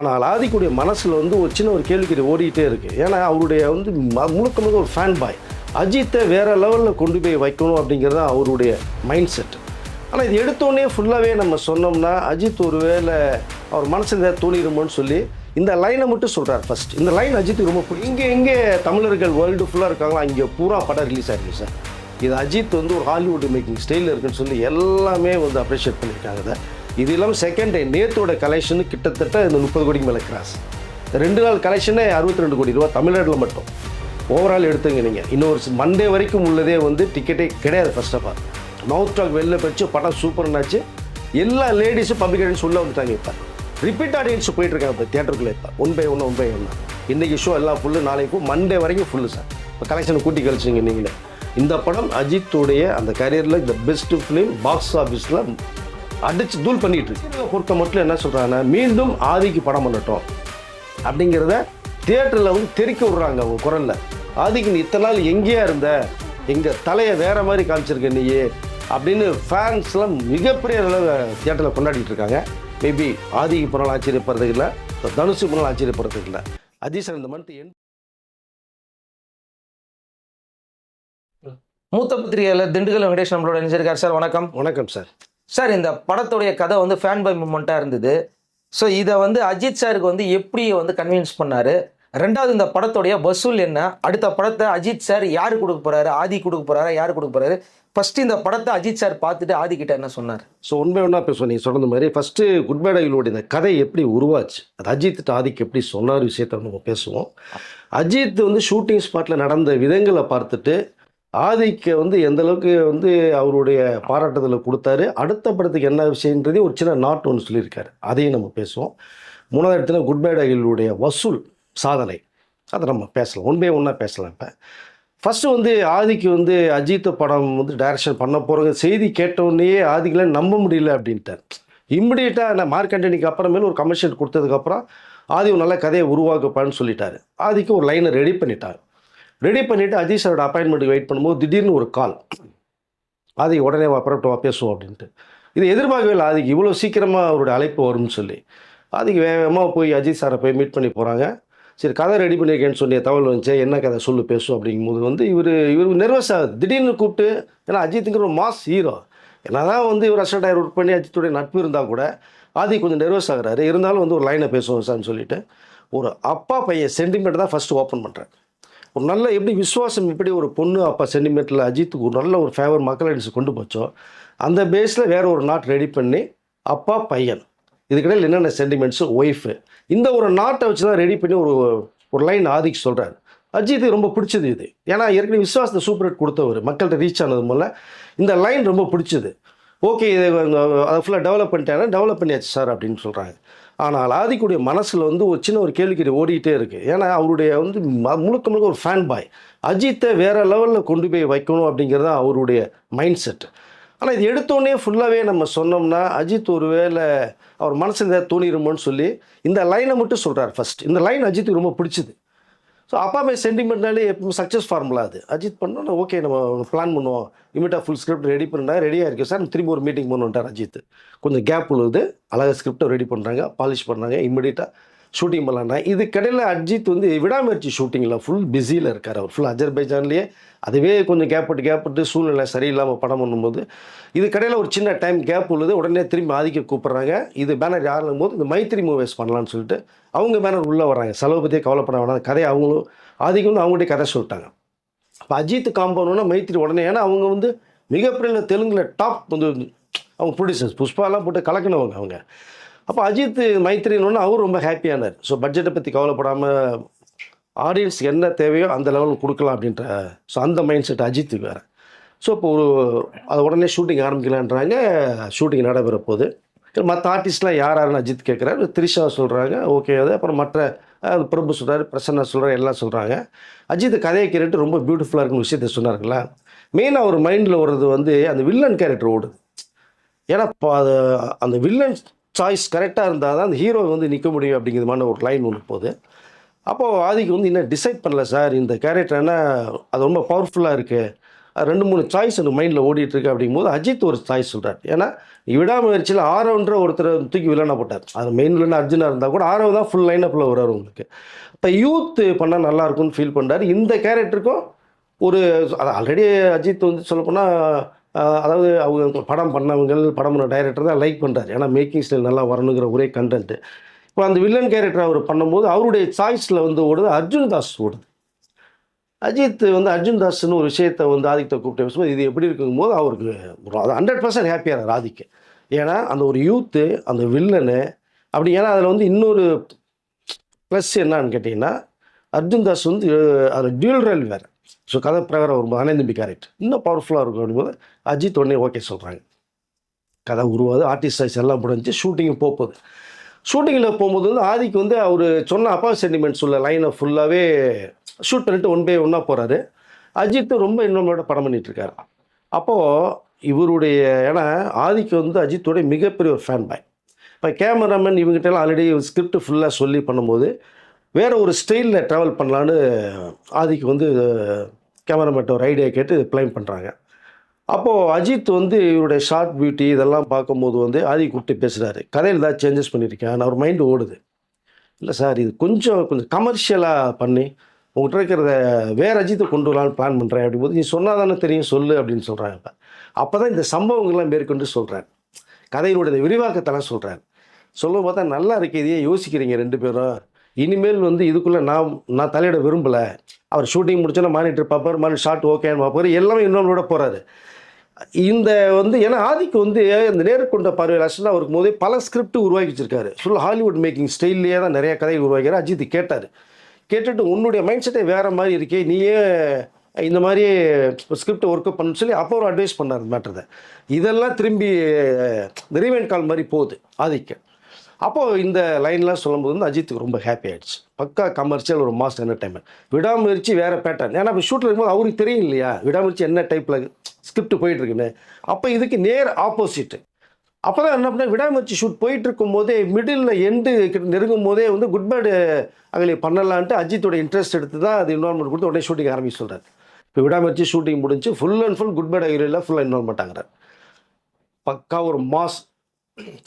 ஆனால் ஆதிக்குடைய மனசில் வந்து ஒரு சின்ன ஒரு கேள்விக்குறி ஓடிக்கிட்டே இருக்குது ஏன்னா அவருடைய வந்து முழுக்க முழுக்க ஒரு ஃபேன் பாய் அஜித்தை வேறு லெவலில் கொண்டு போய் வைக்கணும் அப்படிங்கிறது தான் அவருடைய மைண்ட் செட் ஆனால் இது எடுத்தோடனே ஃபுல்லாகவே நம்ம சொன்னோம்னா அஜித் ஒரு வேலை அவர் மனசில் ஏதாவது தோணிடுமோன்னு சொல்லி இந்த லைனை மட்டும் சொல்கிறார் ஃபர்ஸ்ட் இந்த லைன் அஜித்துக்கு ரொம்ப பிடிக்கும் இங்கே எங்கே தமிழர்கள் வேர்ல்டு ஃபுல்லாக இருக்காங்களோ? அங்கே பூரா படம் ரிலீஸ் ஆகிருக்கு சார். இது அஜித் வந்து ஒரு ஹாலிவுட் மேக்கிங் ஸ்டைலில் இருக்குன்னு சொல்லி எல்லாமே வந்து அப்ரிஷியேட் பண்ணியிருக்காங்க இதை இது இல்லாமல் செகண்ட் டே நேத்தோட கலெக்ஷன் கிட்டத்தட்ட இந்த முப்பது கோடிக்கு மேலே கிராஸ் ரெண்டு நாள் கலெக்ஷனே அறுபத்தி ரெண்டு கோடி ரூபா தமிழ்நாட்டில் மட்டும். ஓவரால் எடுத்துங்க நீங்கள் இன்னொரு மண்டே வரைக்கும் உள்ளதே வந்து டிக்கெட்டே கிடையாது first of all mouth talk வெளில போயிடுச்சு படம் சூப்பர்னாச்சு எல்லா லேடிஸும் பப்ளிக் ஆடியன்ஸ் உள்ளே வந்துட்டாங்க இப்போ. ரிப்பீட் ஆடியன்ஸ் போயிட்டுருக்காங்க இப்போ தியேட்டருக்குள்ளே இப்போ. One by one one by one இன்றைக்கி ஷோ எல்லாம் ஃபுல்லு நாளைக்கும் மண்டே வரைக்கும் ஃபுல்லு சார் இப்போ கலெக்ஷனை கூட்டி கழிச்சிங்க நீங்களே. இந்த படம் அஜித்துடைய அந்த கரியரில் இந்த பெஸ்ட்டு ஃபிலிம் பாக்ஸ் ஆஃபீஸில் அடிச்சு தூள் பண்ணிட்டு இருக்கு. பொறுத்த மட்டும் என்ன சொல்கிறாங்கன்னா மீண்டும் ஆதிக்கு படம் பண்ணட்டும். அப்படிங்கிறத தியேட்டரில் வந்து தெறிக்க விடுறாங்க அவங்க குரலில். ஆதிக்கு நீ இத்தனை நாள் எங்கேயா இருந்த? எங்கள் தலையை வேற மாதிரி காமிச்சிருக்க நீயே அப்படின்னு ஃபேன்ஸ்லாம் மிகப்பெரிய அளவு தியேட்டரில் கொண்டாடிட்டு இருக்காங்க. மேபி ஆதிக்கு போனால் ஆச்சரியப்படுறதுக்கு இல்லை தனுஷு போனால் ஆச்சரியப்படுறதுக்கு இல்லை. அஜித் சார் இந்த மந்த் என் மூத்த பத்திரிகையாளர் திண்டுக்கல் வெங்கடேஷ் நம்மளோட இணைஞ்சிருக்காரு சார். வணக்கம். வணக்கம் சார். சார் இந்த படத்துடைய கதை வந்து ஃபேன் பை மூமெண்ட்டாக இருந்தது. ஸோ இதை வந்து அஜித் சாருக்கு வந்து எப்படி வந்து கன்வின்ஸ் பண்ணாரு? ரெண்டாவது இந்த படத்துடைய வசூல் என்ன? அடுத்த படத்தை அஜித் சார் யார் கொடுக்க போகிறாரு ஆதி கொடுக்க போகிறாரா யார் கொடுக்க போறாரு? ஃபஸ்ட்டு இந்த படத்தை அஜித் சார் பார்த்துட்டு ஆதி கிட்ட என்ன சொன்னார்? ஸோ உண்மை ஒன்றா பேசுவோம். நீங்கள் சொன்னது மாதிரி ஃபஸ்ட்டு குட் பேடைகளோட இந்த கதை எப்படி உருவாச்சு? அது அஜித் ஆதிக்கு எப்படி சொன்னார்? விஷயத்த நம்ம பேசுவோம். அஜித் வந்து ஷூட்டிங் ஸ்பாட்டில் நடந்த விதங்களை பார்த்துட்டு ஆதிக்கு வந்து எந்த அளவுக்கு வந்து அவருடைய பாராட்டுதலை கொடுத்தாரு. அடுத்த படத்துக்கு என்ன விஷயன்றதே ஒரு சின்ன நாட் ஒன்று சொல்லியிருக்காரு. அதையும் நம்ம பேசுவோம். மூணாவது இடத்துல குட் பேடைகளுடைய வசூல் சாதனை. அதை நம்ம பேசலாம். ஒன்பே ஒன்றா பேசலாம் இப்போ. ஃபஸ்ட்டு வந்து ஆதிக்கு வந்து அஜித் படம் வந்து டைரக்ஷன் பண்ண போகிற செய்தி கேட்டோடனே ஆதிக்கெலாம் நம்ப முடியல அப்படின்ட்டார். இம்மிடியட்டாக நான் மார்க்கண்டனிக்கு அப்புறமேல ஒரு கமர்ஷியல் கொடுத்ததுக்கப்புறம் ஆதி ஒரு நல்ல கதையை உருவாக்கப்பான்னு சொல்லிட்டாரு. ஆதிக்கு ஒரு லைனை ரெடி பண்ணிட்டாங்க ரெடி பண்ணிவிட்டு அஜித் சாரோட அப்பாயின்மெண்ட்டுக்கு வெயிட் பண்ணும்போது திடீர்னு ஒரு கால் ஆதி உடனே வா வா பேசுவோம் அப்படின்ட்டு. இது எதிர்பார்க்கவே இல்லை. ஆதிக்கு இவ்வளோ சீக்கிரமாக அவருடைய அழைப்பு வரும்னு சொல்லி. ஆதிக்கு வேகமாக போய் அஜித் சாரை போய் மீட் பண்ணி போகிறாங்க சரி கதை ரெடி பண்ணியிருக்கேன்னு சொல்லி தகவல் வந்துச்சு என்ன கதை சொல்லு பேசும் அப்படிங்கும்போது வந்து இவர் இவர் நெர்வஸ் ஆகுது. திடீர்னு கூப்பிட்டு ஏன்னா அஜித்துங்கிற ஒரு மாஸ் ஹீரோ என்னதான் வந்து இவர் அசிஸ்டன்ட் ஒர்க் பண்ணி அஜித்துடைய நட்பு இருந்தால் கூட ஆதி கொஞ்சம் நெர்வஸ் ஆகிறாரு. இருந்தாலும் வந்து ஒரு லைனை பேசுவோம் சார்னு சொல்லிட்டு ஒரு அப்பா பையன் சென்டிமெண்ட் தான் ஃபஸ்ட்டு ஓப்பன் பண்ணுறேன் ஒரு நல்ல எப்படி விசுவாசம் எப்படி ஒரு பொண்ணு அப்பா சென்டிமெண்ட்டில் அஜித்துக்கு ஒரு நல்ல ஒரு ஃபேவர் மக்கள் கொண்டு போச்சோ அந்த பேஸில் வேறு ஒரு நாட் ரெடி பண்ணி அப்பா பையன். இதுக்கிடையில் என்னென்ன சென்டிமெண்ட்ஸு ஒய்ஃபு இந்த ஒரு நாட்டை வச்சு தான் ரெடி பண்ணி ஒரு ஒரு லைன் ஆதிக்கு சொல்கிறாரு அஜித் ரொம்ப பிடிச்சது இது. ஏன்னா ஏற்கனவே விசுவாசத்தை சூப்பர் ஹிட் கொடுத்தவர் மக்கள்கிட்ட ரீச் ஆனது மூலம் இந்த லைன் ரொம்ப பிடிச்சது. ஓகே இதை அதை ஃபுல்லாக டெவலப் பண்ணிட்டாங்கன்னா டெவலப் பண்ணியாச்சு சார் அப்படின்னு சொல்கிறாங்க ஆனால் ஆதிக்குடைய மனசில் வந்து ஒரு சின்ன ஒரு கேள்விக்குறி ஓடிக்கிட்டே இருக்குது ஏன்னா அவருடைய வந்து முழுக்க முழுக்க ஒரு ஃபேன் பாய் அஜித்தை வேறு லெவலில் கொண்டு போய் வைக்கணும் அப்படிங்கிறது தான் அவருடைய மைண்ட் செட் ஆனால் இது எடுத்தோடனே ஃபுல்லாகவே நம்ம சொன்னோம்னா அஜித் ஒருவேளை அவர் மனசில் ஏதாவது தோணிடுமோன்னு சொல்லி இந்த லைனை மட்டும் சொல்கிறார் ஃபர்ஸ்ட் இந்த லைன் அஜித்துக்கு ரொம்ப பிடிச்சது. ஸோ அப்பா அம்மா சென்டிமெண்ட்னாலே எப்பவும் சக்ஸஸ் ஃபார்முலா அது. அஜித் பண்ணோன்னா ஓகே நம்ம பிளான் பண்ணுவோம். இமீடியாக ஃபுல் ஸ்கிரிப்ட் ரெடி பண்ணா ரெடியாக இருக்குது சார் திரும்பி ஒரு மீட்டிங் பண்ணுவோன்ட்டார் அஜித். கொஞ்சம் கேப் உழுது அழகாக ஸ்கிரிப்டை ரெடி பண்ணுறாங்க பாலிஷ் பண்ணுறாங்க இமிடியட்டாக ஷூட்டிங் பண்ணலான்னா இதுக்கடையில் அஜித் வந்து விடாமுயற்சி ஷூட்டிங்கில் ஃபுல் பிஸியில் இருக்கார் அவர். ஃபுல் அஜர்பைஜான்லேயே அதுவே கொஞ்சம் கேப் விட்டு கேப் விட்டு சூழ்நிலை சரியில்லாமல் படம் பண்ணும்போது இது கடையில் ஒரு சின்ன டைம் கேப் உள்ளது. உடனே திரும்பி ஆதிக்க கூப்பிட்றாங்க. இது பேனர் யாரும் போது இந்த மைத்திரி மூவிஸ் பண்ணலான்னு சொல்லிட்டு அவங்க பேனர் உள்ளே வராங்க செலவு பற்றியே கவலைப்பட வேணாம். கதையை அவங்களும் ஆதிக்கம் வந்து அவங்கள்ட்ட கதை சொல்லிட்டாங்க. அப்போ அஜித் காம்பவுண்ட்னா மைத்திரி உடனே ஏன்னா அவங்க வந்து மிகப்பெரிய தெலுங்கில் டாப் வந்து அவங்க ப்ரொடியூசர்ஸ் புஷ்பாலாம் போட்டு கலக்கினவங்க அவங்க. அப்போ அஜித் மைத்திரின்னு அவர் ரொம்ப ஹாப்பியானார் ஸோ பட்ஜெட்டை பற்றி கவலைப்படாமல் ஆடியன்ஸ்க்கு என்ன தேவையோ அந்த லெவலுக்கு கொடுக்கலாம் அப்படின்ற ஸோ அந்த மைண்ட் செட் அஜித்துக்கு வேறு. ஸோ இப்போ ஒரு அதை உடனே ஷூட்டிங் ஆரம்பிக்கலான்றாங்க. ஷூட்டிங் நடைபெற போகுது. மற்ற ஆர்டிஸ்ட்லாம் யார் யாருன்னு அஜித் கேட்குறாரு த்ரிஷா சொல்கிறாங்க ஓகே அது அப்புறம் மற்ற பிரபு சொல்கிறாரு பிரசன்னா சொல்கிறாரு எல்லாம் சொல்கிறாங்க அஜித் கதையை கேட்டுட்டு ரொம்ப பியூட்டிஃபுல்லாக இருக்குன்னு விஷயத்த சொன்னாருங்களா? மெயினாக ஒரு மைண்டில் வர்றது வந்து அந்த வில்லன் கேரக்டர் ஓடுது. ஏன்னா இப்போ அது அந்த வில்லன் சாய்ஸ் கரெக்டாக இருந்தால் தான் அந்த ஹீரோ வந்து நிற்க முடியும் அப்படிங்கிற மாதிரி ஒரு லைன் ஒன்று போகுது. அப்போது ஆதிக்கு வந்து இன்னும் டிசைட் பண்ணல சார்? இந்த கேரக்டர் என்ன? அது ரொம்ப பவர்ஃபுல்லாக இருக்குது ரெண்டு மூணு சாய்ஸ் எனக்கு மைண்டில் ஓடிட்டுருக்கு அப்படிங்கும் அப்படிங்கும்போது அஜித் ஒரு சாய்ஸ் சொல்கிறார் ஏன்னா விடாமுயற்சியில் ஆரோன்ற ஒருத்தரை தூக்கி வில்லனா போட்டார். அது மெயின் வில்லன் அர்ஜுனாக இருந்தால் கூட ஆரவ் தான் ஃபுல் லைனப்பில் வர்றார் உங்களுக்கு. இப்போ யூத் பண்ணால் நல்லா இருக்கும்னு ஃபீல் பண்ணுறாரு இந்த கேரக்டருக்கும் ஒரு ஆல்ரெடி அஜித் வந்து சொல்லப்போனால் அதாவது அவங்க படம் பண்ணவங்க படம் பண்ண டைரக்டர் தான் லைக் பண்ணுறாரு ஏன்னா மேக்கிங் ஸ்டைல் நல்லா வரணுங்கிற ஒரே கண்டென்ட்டு இப்போ அந்த வில்லன் கேரக்டர் அவர் பண்ணும்போது அவருடைய சாய்ஸில் வந்து ஓடுது அர்ஜுன் தாஸ் ஓடுது. அஜித் வந்து அர்ஜுன் தாஸ்னு ஒரு விஷயத்தை வந்து ஆதிக்கத்தை கூப்பிட்டு பேசும்போது இது எப்படி இருக்குங்கும்போது அவருக்கு அது ஹண்ட்ரட் பர்சன்ட் ஹாப்பியாக ஆதிக்கு. ஏன்னா அந்த ஒரு யூத்து அந்த வில்லனு அப்படி ஏன்னா அதில் வந்து இன்னொரு ப்ளஸ் என்னன்னு கேட்டிங்கன்னா அர்ஜுன் தாஸ் வந்து அதில் டியூல் ரயில் வேறு. ஸோ கதை பிரகாரம் ஒரு அனைந்தம்பி கேரக்டர் இன்னும் பவர்ஃபுல்லாக இருக்கும் அப்படிங்கும்போது அஜித் உடனே ஓகே சொல்கிறாங்க கதை உருவாது ஆர்டிஸ்ட் சைஸ் எல்லாம் முடிஞ்சு ஷூட்டிங்கும் போகுது. ஷூட்டிங்கில் போகும்போது வந்து ஆதிக்கு வந்து அவர் சொன்ன அப்பா சென்டிமெண்ட்ஸ் உள்ள லைனை ஃபுல்லாகவே ஷூட் பண்ணிட்டு ஒன் பை ஒன்னாக போகிறாரு அஜித் ரொம்ப இன்னொன்னோட படம் பண்ணிகிட்ருக்கார் அப்போது இவருடைய ஏன்னா ஆதிக்கு வந்து அஜித்துடைய மிகப்பெரிய ஒரு ஃபேன் பாய் இப்போ கேமராமேன் இவங்ககிட்டலாம் ஆல்ரெடி ஸ்கிரிப்ட் ஃபுல்லாக சொல்லி பண்ணும்போது வேறு ஒரு ஸ்டைலில் ட்ராவல் பண்ணலான்னு ஆதிக்கு வந்து கேமராமேன்ட்ட ஒரு ஐடியா கேட்டு ப்ளைன் பண்ணுறாங்க அப்போது அஜித் வந்து இவருடைய ஷார்ட் பியூட்டி இதெல்லாம் பார்க்கும்போது வந்து ஆதி கூப்பிட்டு பேசுகிறாரு கதையில் ஏதாவது சேஞ்சஸ் பண்ணியிருக்கேன் நான் அவர் மைண்டு ஓடுது. இல்லை சார் இது கொஞ்சம் கொஞ்சம் கமர்ஷியலாக பண்ணி. உங்கள்கிட்ட இருக்கிறத வேறு அஜித்தை கொண்டு வரலான்னு பிளான் பண்ணுறேன் அப்படிங்கும்போது நீ சொன்னால் தானே தெரியும் சொல்லு அப்படின்னு சொல்கிறாங்க அப்போ தான் இந்த சம்பவங்கள்லாம் மேற்கொண்டு சொல்கிறேன் கதையினுடைய விரிவாக்கத்தெல்லாம் சொல்கிறார் சொல்லும் பார்த்தா நல்லா இருக்கு இதையே யோசிக்கிறீங்க ரெண்டு பேரும். இனிமேல் வந்து இதுக்குள்ளே நான் நான் தலையிட விரும்பலை. அவர் ஷூட்டிங் முடிச்சோன்னா மானிட்டர் பார்ப்பார் மானிட்டர் ஷார்ட் ஓகேன்னு பார்ப்பார் எல்லாமே இன்னொன்னோட போகிறாரு இந்த வந்து ஏன்னா ஆதிக்கு வந்து இந்த நேர்கொண்ட பார்வையில் ஆக்சுவலாக அவருக்கு போதே பல ஸ்கிரிப்ட் உருவாக்கி வச்சிருக்காரு. ஃபுல் ஹாலிவுட் மேக்கிங் ஸ்டைல்லையே தான் நிறைய கதை உருவாக்கிறார் அஜித் கேட்டார். கேட்டுட்டு உன்னுடைய மைண்ட் செட்டே வேறு மாதிரி இருக்கே நீயே இந்த மாதிரி ஸ்கிரிப்டை ஒர்க் பண்ணு சொல்லி அப்போ ஒரு அட்வைஸ் பண்ணார் மேட்டரை இதெல்லாம் திரும்பி இந்த ரீவெண்ட் கால் மாதிரி போகுது ஆதிக்கு. அப்போது இந்த லைன்லாம் சொல்லும்போது வந்து அஜித்துக்கு ரொம்ப ஹாப்பி ஆகிடுச்சு பக்கா கமர்ஷியல் ஒரு மாஸ் என்டர்டைன்மெண்ட் விடாமுயற்சி வேறு பேட்டர்ன் ஏன்னா இப்போ ஷூட்டில் இருக்கும்போது அவருக்கு தெரியும் இல்லையா? விடாமுயற்சி என்ன டைப்பில் ஸ்கிரிப்ட் போயிட்டுருக்குன்னு அப்போ இதுக்கு நேர் ஆப்போசிட்டு அப்போ தான் என்ன பண்ண விடாமுயற்சி ஷூட் போயிட்டு இருக்கும் போதே மிடில் எண்டு நெருங்கும் போதே வந்து குட் பேடு அகலி பண்ணலான்ட்டு அஜித்தோட இன்ட்ரெஸ்ட் எடுத்து தான் அது இன்வால்மெண்ட் கொடுத்து உடனே ஷூட்டிங் ஆரம்பிச்சு சொல்கிறார் இப்போ விடாமுயற்சி ஷூட்டிங் முடிஞ்சு full and full good bad அகலியில் ஃபுல்லாக இன்வால்மெண்ட் ஆகிறார் பக்கா ஒரு மாஸ்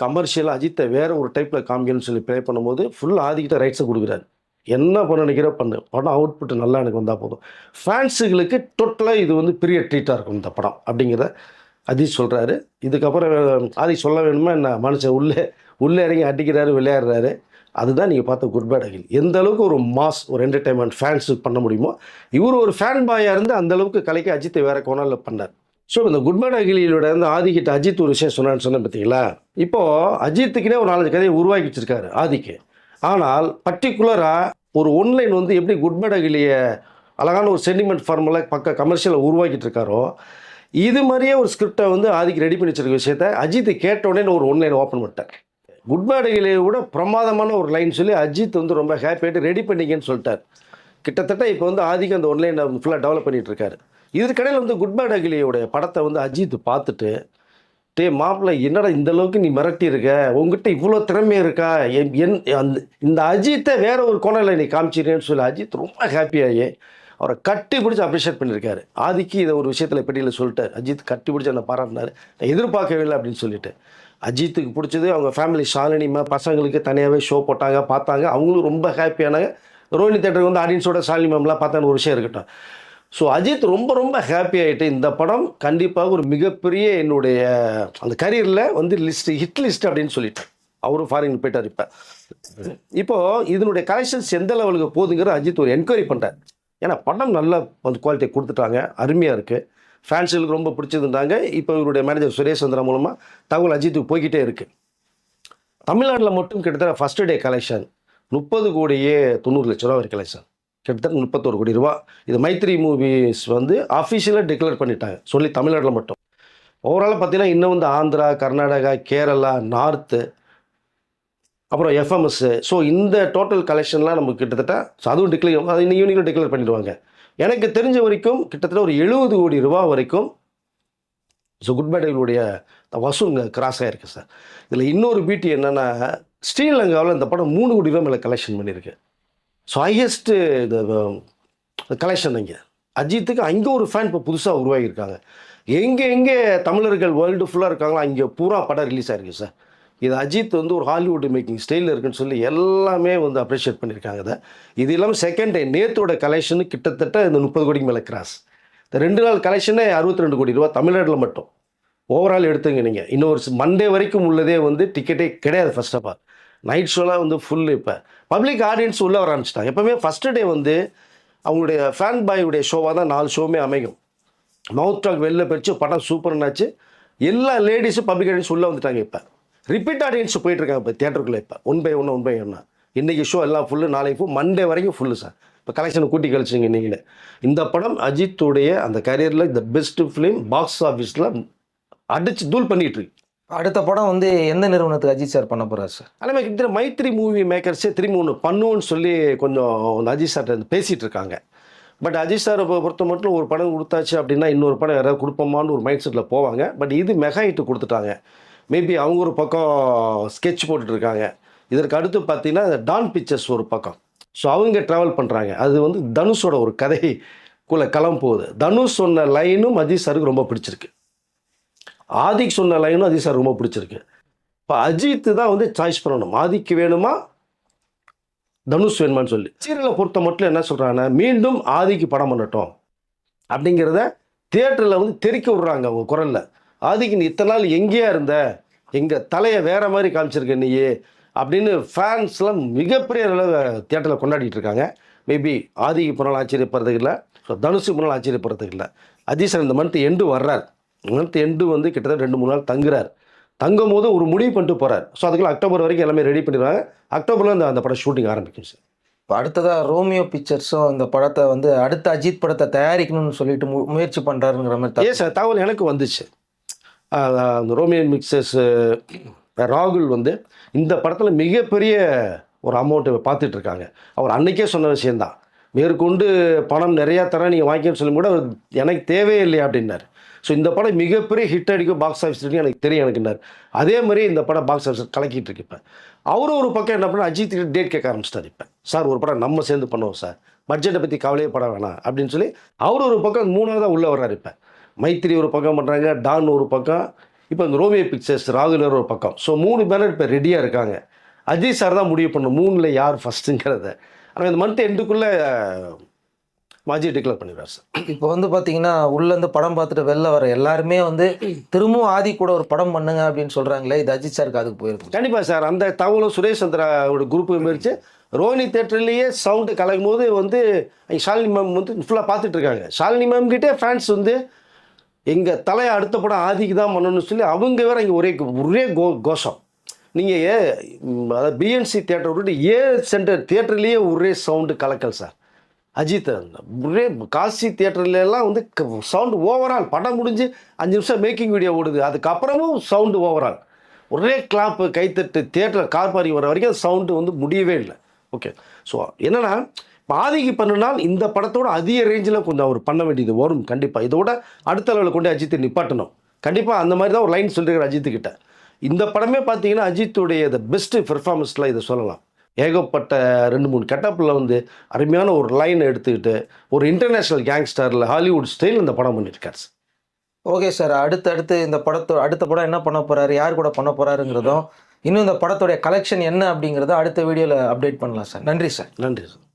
கமர்ஷியலாக அஜித்தை வேறு ஒரு டைப்பில் காமிக்கணும்னு சொல்லி ப்ளே பண்ணும்போது ஃபுல் ஆதிக்கிட்ட ரைட்ஸை கொடுக்குறாரு. என்ன பண்ண நினைக்கிற பண்ணு. படம் அவுட்புட் நல்லா எனக்கு வந்தால் போதும். ஃபேன்ஸுகளுக்கு டோட்டலாக இது வந்து பெரிய ட்ரீட்டாக இருக்கும் இந்த படம் அப்படிங்கிறத அஜித் சொல்கிறாரு இதுக்கப்புறம் ஆதி சொல்ல வேணுமா என்ன? மனுஷன் உள்ளே உள்ளே இறங்கி அடிக்கிறாரு விளையாடுறாரு. அதுதான் நீங்கள் பார்த்த குட் பேட் அகில். எந்த அளவுக்கு ஒரு மாஸ் ஒரு என்டர்டைன்மெண்ட் ஃபேன்ஸுக்கு பண்ண முடியுமோ இவர் ஒரு ஃபேன் பாயாக இருந்து அந்த அளவுக்கு கலைக்கு அஜித்தை வேறு கோணாலில் பண்ணார். ஸோ இந்த குட்மேட் அகிலியோட வந்து ஆதிக்கிட்ட அஜித் ஒரு விஷயம் சொன்னான்னு சொன்னேன் பார்த்தீங்களா இப்போது அஜித்துக்குனே ஒரு நாலஞ்சு கதையை உருவாக்கி வச்சுருக்காரு ஆதிக்கு. ஆனால் பர்டிகுலராக ஒரு ஒன்லைன் வந்து எப்படி குட் அகிலியை அழகான ஒரு சென்டிமெண்ட் ஃபார்முலா பக்க கமர்ஷியலில் உருவாக்கிட்டு இருக்காரோ இது மாதிரியே ஒரு ஸ்கிரிப்டை வந்து ஆதிக்கு ரெடி பண்ணி வச்சிருக்க விஷயத்த அஜித் கேட்டோடனே நான் ஒரு ஒன்லைன் ஓப்பன் பண்ணிட்டேன். குட் அகிலியை பிரமாதமான ஒரு லைன் சொல்லி அஜித் வந்து ரொம்ப ஹாப்பியாகிட்டு ரெடி பண்ணிக்கன்னு சொல்லிட்டார். கிட்டத்தட்ட இப்போ வந்து ஆதிக்கு அந்த ஒன்லைனை ஃபுல்லாக டெவலப் பண்ணிகிட்டு இருக்காரு இதுக்கடையில் வந்து குட் பேட் படத்தை வந்து அஜித் பார்த்துட்டு டே மாப்பிள்ளை என்னடா இந்த அளவுக்கு நீ மிரட்டி இருக்க உங்ககிட்ட இவ்வளோ திறமை இருக்கா? என் என் அந்த இந்த அஜித்தை வேற ஒரு கோணலில் நீ காமிச்சிருக்கேன்னு சொல்லி அஜித் ரொம்ப ஹாப்பியாகி அவரை கட்டி பிடிச்சி அப்ரிஷியேட் பண்ணியிருக்காரு. ஆதிக்கு இதை ஒரு விஷயத்தில் பெட்டியில் சொல்லிட்டார். அஜித் கட்டி பிடிச்சி என்னை பாராட்டினார் நான் எதிர்பார்க்கவே இல்லை அப்படின்னு சொல்லிட்டு. அஜித்துக்கு பிடிச்சது அவங்க ஃபேமிலி ஷாலினிமா பசங்களுக்கு தனியாகவே ஷோ போட்டாங்க பார்த்தாங்க. அவங்களும் ரொம்ப ஹாப்பியானாங்க ரோஹினி தேட்டருக்கு வந்து ஆடியன்ஸோட ஷாலினி மேம்லாம் பார்த்தான்னு ஒரு விஷயம் இருக்கட்டும். ஸோ அஜித் ரொம்ப ரொம்ப ஹாப்பி ஆகிட்டு இந்த படம் கண்டிப்பாக ஒரு மிகப்பெரிய என்னுடைய அந்த கரியரில் வந்து லிஸ்ட் ஹிட் லிஸ்ட் அப்படின்னு சொல்லிட்டேன் அவரும் ஃபாரின் போயிட்டார் இப்போ. இப்போது இதனுடைய கலெக்ஷன்ஸ் எந்த லெவலுக்கு போகுதுங்கிற அஜித் ஒரு என்கொயரி பண்ணுறார் ஏன்னா படம் நல்ல அந்த குவாலிட்டி கொடுத்துட்டாங்க. அருமையாக இருக்குது ஃபேன்ஸுகளுக்கு ரொம்ப பிடிச்சதுன்றாங்க இப்போ இவருடைய மேனேஜர் சுரேஷ் சந்திரா மூலமாக தகவல் அஜித்துக்கு போய்கிட்டே இருக்குது தமிழ்நாட்டில் மட்டும் கிட்டத்தட்ட ஃபஸ்ட் டே கலெக்ஷன் முப்பது கோடியே தொண்ணூறு லட்ச ரூபா வரைக்கும் கலெக்ஷன் கிட்டத்தட்ட முப்பத்தோரு கோடி ரூபா. இது மைத்ரி மூவிஸ் வந்து அஃபிஷியலாக டிக்ளேர் பண்ணிட்டாங்க. சொல்லி தமிழ்நாட்டில் மட்டும். ஓவராலாக பார்த்தீங்கன்னா இன்னும் வந்து ஆந்திரா கர்நாடகா கேரளா நார்த்து அப்புறம் எஃப்எம்எஸ்ஸு ஸோ இந்த டோட்டல் கலெக்ஷன்லாம் நமக்கு கிட்டத்தட்ட அதுவும் டிக்ளேர் அது இன்னும் ஈவினிங்கில் டிக்ளேர் பண்ணிடுவாங்க. எனக்கு தெரிஞ்ச வரைக்கும் கிட்டத்தட்ட ஒரு எழுபது கோடி ரூபா வரைக்கும் ஸோ குட் பேட்களுடைய வசூல் கிராஸ் ஆகிருக்கு சார் இதில் இன்னொரு பீட்டி என்னென்னா ஸ்ரீலங்காவில் இந்த படம் மூணு கோடி ரூபா மேலே கலெக்ஷன் பண்ணியிருக்கு ஸோ ஹையஸ்ட்டு இது கலெக்ஷன் இங்கே அஜித்துக்கு அங்கே ஒரு ஃபேன் இப்போ புதுசாக உருவாகியிருக்காங்க. எங்கே எங்கே தமிழர்கள் வேர்ல்டு ஃபுல்லாக இருக்காங்களோ அங்கே பூரா படம் ரிலீஸ் ஆகிருக்கு சார் இது அஜித் வந்து ஒரு ஹாலிவுட் மேக்கிங் ஸ்டைலில் இருக்குன்னு சொல்லி எல்லாமே வந்து அப்ரிஷியேட் பண்ணியிருக்காங்க இதை இது இல்லாமல் செகண்ட் டே நேத்தோட கலெக்ஷனு கிட்டத்தட்ட இந்த முப்பது கோடிக்கு மேலே கிராஸ் இந்த ரெண்டு நாள் கலெக்ஷனே அறுபத்தி ரெண்டு கோடி ரூபா தமிழ்நாட்டில் மட்டும். ஓவரால் எடுத்துங்க நீங்கள் இன்னொரு மண்டே வரைக்கும் உள்ளதே வந்து டிக்கெட்டே கிடையாது ஃபர்ஸ்ட் ஆஃப் ஆல் நைட் ஷோலாம் வந்து ஃபுல் இப்போ. பப்ளிக் ஆடியன்ஸ் உள்ளே வர ஆரம்பிச்சிட்டாங்க. எப்போவுமே ஃபஸ்ட்டு டே வந்து அவங்களுடைய ஃபேன் பாயுடைய ஷோவாக தான் நாலு ஷோவுமே அமையும். மவுத் டாக் வெளில பிரித்து படம் சூப்பர்னாச்சு எல்லா லேடிஸும் பப்ளிக் ஆடியன்ஸ் உள்ளே வந்துட்டாங்க இப்போ. ரிப்பீட் ஆடியன்ஸ் போயிட்டுருக்காங்க இப்போ தேட்டருக்குள்ளே இப்போ. ஒன் பை ஒன்று ஒன் பை ஒன்று இன்றைக்கி ஷோ எல்லாம் ஃபுல்லு நாளைக்கு ஃபுல் மண்டே வரைக்கும் ஃபுல்லு சார் இப்போ கலெக்ஷனை கூட்டி கழிச்சிங்க நீங்களே இந்த படம் அஜித்துடைய அந்த கரியரில் த பெஸ்ட்டு ஃபிலிம் பாக்ஸ் ஆஃபீஸில் அடித்து தூள் பண்ணிகிட்ருக்கு அடுத்த படம் வந்து எந்த நிறுவனத்துக்கு அஜித் சார் பண்ண போறாரு சார்? அதே கிட்ட மைத்ரி மூவி மேக்கர்ஸே திரும்பி ஒன்று பண்ணுவோன்னு சொல்லி கொஞ்சம் அந்த அஜித் சார்ட்ட வந்து பேசிகிட்டு இருக்காங்க. பட் அஜித் சாரை பொறுத்த மட்டும் ஒரு படம் கொடுத்தாச்சு அப்படின்னா இன்னொரு படம் யாராவது கொடுப்போமான்னு ஒரு மைண்ட் செட்டில் போவாங்க. பட் இது மெகா ஹிட்டு கொடுத்துட்டாங்க. மேபி அவங்க ஒரு பக்கம் ஸ்கெட்ச் போட்டுட்டு இருக்காங்க. இதற்கு அடுத்து பார்த்தீங்கன்னா டான் பிக்சர்ஸ் ஒரு பக்கம். ஸோ அவங்க ட்ராவல் பண்ணுறாங்க அது வந்து தனுஷோட ஒரு கதைக்குள்ளே களம் போகுது. தனுஷ் சொன்ன லைனும் அஜித் சாருக்கு ரொம்ப பிடிச்சிருக்கு. ஆதிக் சொன்ன லைனும் அஜித் சார் ரொம்ப பிடிச்சிருக்கு. இப்போ அஜித் தான் வந்து சாய்ஸ் பண்ணணும். ஆதிக்கு வேணுமா? தனுஷ் வேணுமான்னு சொல்லி. சீரியலை பொறுத்த மட்டும் என்ன சொல்கிறாங்கன்னா மீண்டும் ஆதிக்கு படம் பண்ணட்டும். அப்படிங்கிறத தியேட்டரில் வந்து தெறிக்க விடுறாங்க அவங்க குரலில். ஆதிக்கு நீ இத்தனை நாள் எங்கேயா இருந்த? எங்கள் தலையை வேறு மாதிரி காமிச்சிருக்க நீயே? அப்படின்னு ஃபேன்ஸ்லாம் மிகப்பெரிய அளவு தியேட்டரில் கொண்டாடிட்டு இருக்காங்க. மேபி ஆதிக்கு போனாலும் ஆச்சரியப்படுறதுக்கு இல்லை ஸோ தனுஷுக்கு போனாலும் ஆச்சரியப்படுறதுக்கு இல்லை. அஜீசன் சார் இந்த மந்த் எண்டு வர்றார். மந்த் எண்டு வந்து கிட்டத்தட்ட ரெண்டு மூணு நாள் தங்குறார். தங்கும் போது ஒரு முடிவு பண்ணிட்டு போகிறார் ஸோ அதுக்குள்ள அக்டோபர் வரைக்கும் எல்லாமே ரெடி பண்ணிடுவாங்க. அக்டோபரில் அந்த அந்த படம் ஷூட்டிங் ஆரம்பிக்கும் சார். இப்போ அடுத்ததா ரோமியோ பிக்சர்ஸும் இந்த படத்தை வந்து அடுத்த அஜித் படத்தை தயாரிக்கணும்னு சொல்லிட்டு மு- முயற்சி பண்றாருங்கிற மாதிரி ஏ தகவல். சார் தகவல் எனக்கு வந்துச்சு. அந்த ரோமியன் மிக்சர்ஸ் ராகுல் வந்து இந்த படத்தில் மிகப்பெரிய ஒரு அமௌண்ட்டை பார்த்துட்டு இருக்காங்க. அவர் அன்னைக்கே சொன்ன விஷயந்தான் மேற்கொண்டு பணம் நிறையா தரேன் நீங்கள் வாங்கிக்கன்னு சொல்லும் கூட எனக்கு தேவையே இல்லையா? அப்படின்னாரு. ஸோ இந்த படம் மிகப்பெரிய ஹிட் அடிக்கும் பாக்ஸ் ஆஃபீஸ் எனக்கு தெரியும் எனக்குன்னார் அதே மாதிரி இந்த படம் பாக்ஸ் ஆஃபீஸ் கலக்கிட்டு இருக்கு இப்போ. அவரும் ஒரு பக்கம் என்ன பண்ண அஜித் டேட் கேட்க ஆரம்பிச்சிட்டார் இப்போ. சார் ஒரு படம் நம்ம சேர்ந்து பண்ணுவோம் சார். பட்ஜெட்டை பற்றி கவலையே பட வேணாம் அப்படின்னு சொல்லி அவர் ஒரு பக்கம் மூணாவதாக உள்ளே வர்றாரு இப்போ. மைத்திரி ஒரு பக்கம் பண்ணுறாங்க டான் ஒரு பக்கம் இப்போ இந்த ரோமியோ பிக்சர்ஸ் ராகுல் ஒரு பக்கம். ஸோ மூணு பேனர் இப்போ ரெடியாக இருக்காங்க. அஜித் சார் தான் முடிவு பண்ணும் மூணில் யார் ஃபஸ்ட்டுங்கிறத ஆனால் இந்த மந்த் எண்டுக்குள்ளே மாஜி டிக்ளேர் பண்ணிடுவார் சார் இப்போ வந்து பாத்தீங்கன்னா உள்ள இருந்து படம் பார்த்துட்டு வெளில வர எல்லாருமே வந்து திரும்பவும் ஆதி கூட ஒரு படம் பண்ணுங்க அப்படின்னு சொல்றாங்களே இது அஜித் சாருக்கு அதுக்கு போயிருக்கு கண்டிப்பாக சார் அந்த தகவலும் சுரேஷ் சந்திராவோட குரூப் போயிடுச்சு ரோஹினி தேட்டர்லேயே சவுண்டு கலக்கும் போது வந்து ஷாலினி மேம் வந்து ஃபுல்லாக பார்த்துட்டு இருக்காங்க. ஷாலினி மேம் கிட்டே ஃபேன்ஸ் வந்து எங்கள் தலையை அடுத்த படம் ஆதிக்கு தான் பண்ணணும்னு சொல்லி அவங்க வேற இங்கே ஒரே ஒரே கோ கோஷம். நீங்கள் ஏ அதாவது பிஎன்சி தேட்டர் விட்டு ஏ சென்டர் தியேட்டர்லேயே ஒரே சவுண்டு கலக்கல் சார் அஜித் ஒரே காசி தியேட்டர்லாம் வந்து சவுண்டு ஓவரால் படம் முடிஞ்சு அஞ்சு நிமிஷம் மேக்கிங் வீடியோ ஓடுது. அதுக்கப்புறமும் சவுண்டு ஓவரால் ஒரே கிளாப்பு கைத்தட்டு தியேட்டர் கார் பாரி வர வரைக்கும் சவுண்டு வந்து முடியவே இல்லை. ஓகே ஸோ என்னன்னா பாதிக்கு பண்ணினால் இந்த படத்தோட அதிக ரேஞ்சில் கொஞ்சம் அவர் பண்ண வேண்டியது வரும். கண்டிப்பாக இதோட அடுத்த லெவலில் கொண்டு அஜித்தை நிப்பாட்டணும். கண்டிப்பாக அந்த மாதிரி தான் ஒரு லைன் சொல்லியிருக்காரு அஜித்துக்கிட்ட. இந்த படமே பார்த்தீங்கன்னா அஜித்துடைய த பெஸ்ட்டு பெர்ஃபார்மன்ஸில் இதை சொல்லலாம். ஏகப்பட்ட ரெண்டு மூணு கெட்டப்பில் வந்து அருமையான ஒரு லைனை எடுத்துக்கிட்டு ஒரு இன்டர்நேஷ்னல் கேங்ஸ்டரில் ஹாலிவுட் ஸ்டைல் இந்த படம் பண்ணியிருக்காரு சார். ஓகே சார் அடுத்து அடுத்து இந்த படத்தோட அடுத்த படம் என்ன பண்ண போறாரு யார் கூட பண்ண போறாருங்கிறதும் இன்னும் இந்த படத்தோடைய கலெக்ஷன் என்ன அப்படிங்கிறத அடுத்த வீடியோவில் அப்டேட் பண்ணலாம் சார். நன்றி சார். நன்றி சார்.